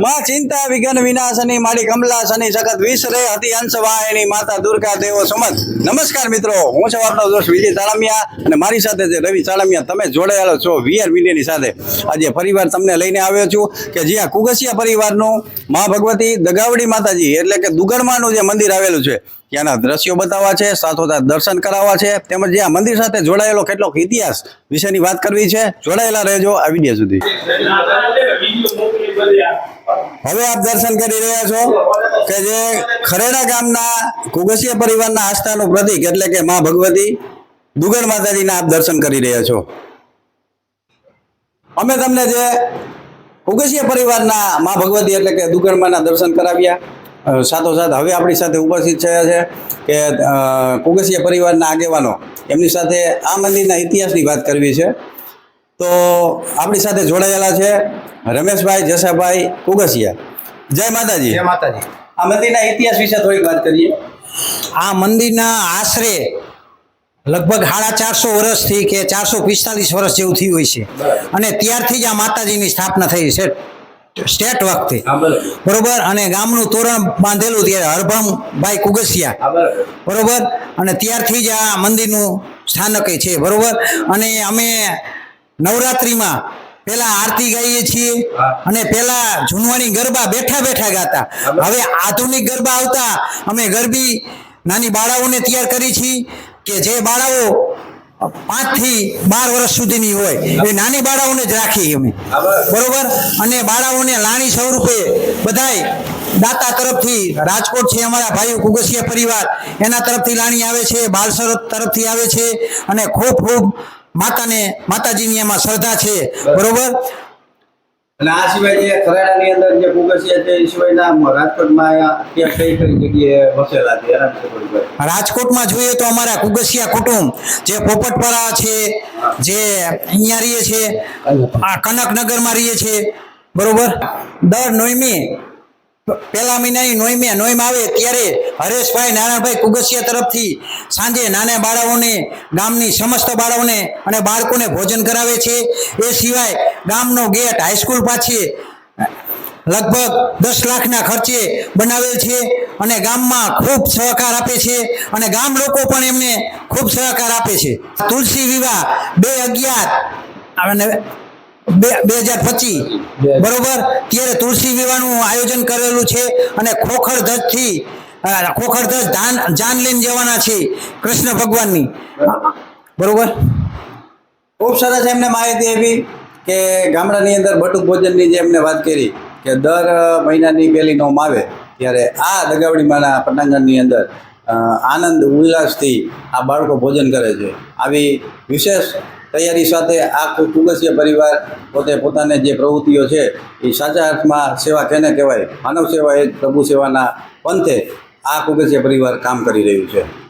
માં ચિંતા, વિઘ્ન વિનાશની મારી કમલા શનિ સખત વિસરે હતી અંશ વાહિની માતા દુર્ગા દેવો સમત. નમસ્કાર મિત્રો, હું છું આપનો દોસ્ત વિજય ચાળમિયા અને મારી સાથે છે રવિ ચાળમિયા. તમે જોડાયેલો છો વીઆર મીડિયાની સાથે. આજે પરિવાર તમને લઈને આવ્યો છું કે જ્યાં કુગસિયા પરિવારનું મા ભગવતી દગાવડી માતાજી, એટલે કે દુગરમાનું જે મંદિર આવેલું છે ત્યાંના દ્રશ્યો બતાવવા છે, સાથોસાથ દર્શન કરાવવા છે, તેમજ આ મંદિર સાથે જોડાયેલો કેટલોક ઇતિહાસ વિશેની વાત કરવી છે. જોડાયેલા રહેજો આ વીડિયો સુધી. હવે આપ દર્શન કરી રહ્યા છો કે જે ખરેડા ગામના કુગસિયા પરિવારના આસ્થાનું પ્રતીક એટલે કે મા ભગવતી દુગર માતાજીના આપ દર્શન કરી રહ્યા છો. અમે તમને જે કુગસિયા પરિવારના મા ભગવતી એટલે કે દુગરમાના દર્શન કરાવ્યા. સાથોસાથ હવે આપણી સાથે ઉપસ્થિત થયા છે કે કુગસિયા પરિવારના આગેવાનો એમની સાથે આ મંદિરના ઇતિહાસની વાત કરવી છે. તો આપણી સાથે જોડાયેલા છે રમેશભાઈ જસાભાઈ કુગસિયા. જય માતાજી. જય માતાજી. આ મંદિરના ઇતિહાસ વિશે થોડીક વાત કરીએ. આ મંદિરના આશરે લગભગ સાડા ચારસો વર્ષથી કે ચારસો પિસ્તાલીસ વર્ષ જેવું થયું હોય છે. અને ત્યારથી જ આ માતાજીની સ્થાપના થઈ છે. સ્ટેટ વખતે. બરોબર. અને ગામનું તોરણ બાંધેલું ત્યારે હરભમભાઈ કુગસિયા. બરોબર. અને ત્યારથી જ આ મંદિરનું સ્થાનક છે બરોબર? અને અમે નવરાત્રિમાં પેલા આરતી ગાઈએ છીએ અને પેલા જૂનવાણી ગરબા બેઠા બેઠા ગાતા. હવે આધુનિક ગરબા આવતા. અમે ગરબી નાની બાળાઓને તૈયાર કરી છીએ કે જે બાળાઓ પાંચથી બાર વર્ષ સુધીની હોય. એ નાની બાળાઓને જ રાખી અમે. બરોબર? અને બાળાઓને લાણી સ્વરૂપે બધાય દાતા તરફથી, રાજકોટ છે અમારા ભાઈઓ કુગસિયા પરિવાર, એના તરફથી લાણી આવે છે બાલસર તરફથી આવે છે, અને ખૂબ ખૂબ માતાને, માતાજીની એમાં શ્રદ્ધા છે. બરોબર? અને આ સિવાય જે ખરેડાની અંદર જે કુગસિયા છે એ સિવાયના રાજકોટમાં ત્યાં કઈ કઈ જગ્યાએ વસેલા છે? એના રાજકોટમાં જોઈએ તો અમારા કુગસિયા કુટુંબ, જે પોપટપરા છે, જે અહીંયા રહીએ છે આ કનકનગરમાં રહીએ છે બરોબર? દર નોઈમી પહેલા મહિનાની નોઈમે નોઈમ આવે ત્યારે હરેશભાઈ નારાયણભાઈ કુગસિયા તરફથી સાંજે નાના બાળાઓને, ગામની સમસ્ત બાળાઓને અને બાળકોને ભોજન કરાવે છે. એ સિવાય ગામનો ગેટ હાઈસ્કૂલ પાછી લગભગ દસ લાખના ખર્ચે બનાવેલ છે અને ગામમાં ખૂબ સહકાર આપે છે અને ગામ લોકો પણ એમને ખૂબ સહકાર આપે છે. તુલસી વિવાહ બે અગિયાર અને બે હજાર પચીસ. બરોબર? ત્યારે તુલસી વિવાહનું આયોજન કરેલું છે અને ખોખર ધજથી ખોખર ધજ ધાન જાન લઈને જવાના છે કૃષ્ણ ભગવાનની. બરોબર? ખૂબ સરસ એમને માહિતી આપી કે ગામડાની અંદર બટુક ભોજનની જે એમને વાત કરી કે દર મહિનાની પહેલી નોમ આવે ત્યારે આ દગાવડીમાંના પટાંગણની અંદર આનંદ ઉલ્લાસથી આ બાળકો ભોજન કરે છે. આવી વિશેષ તૈયારી સાથે આ કુગસીય પરિવાર પોતે પોતાને જે પ્રવૃત્તિઓ છે, એ સાચા અર્થમાં સેવા કેને કહેવાય? માનવ સેવા એ પ્રભુ સેવાના પંથે આ કુગસિયા પરિવાર કામ કરી રહ્યું છે.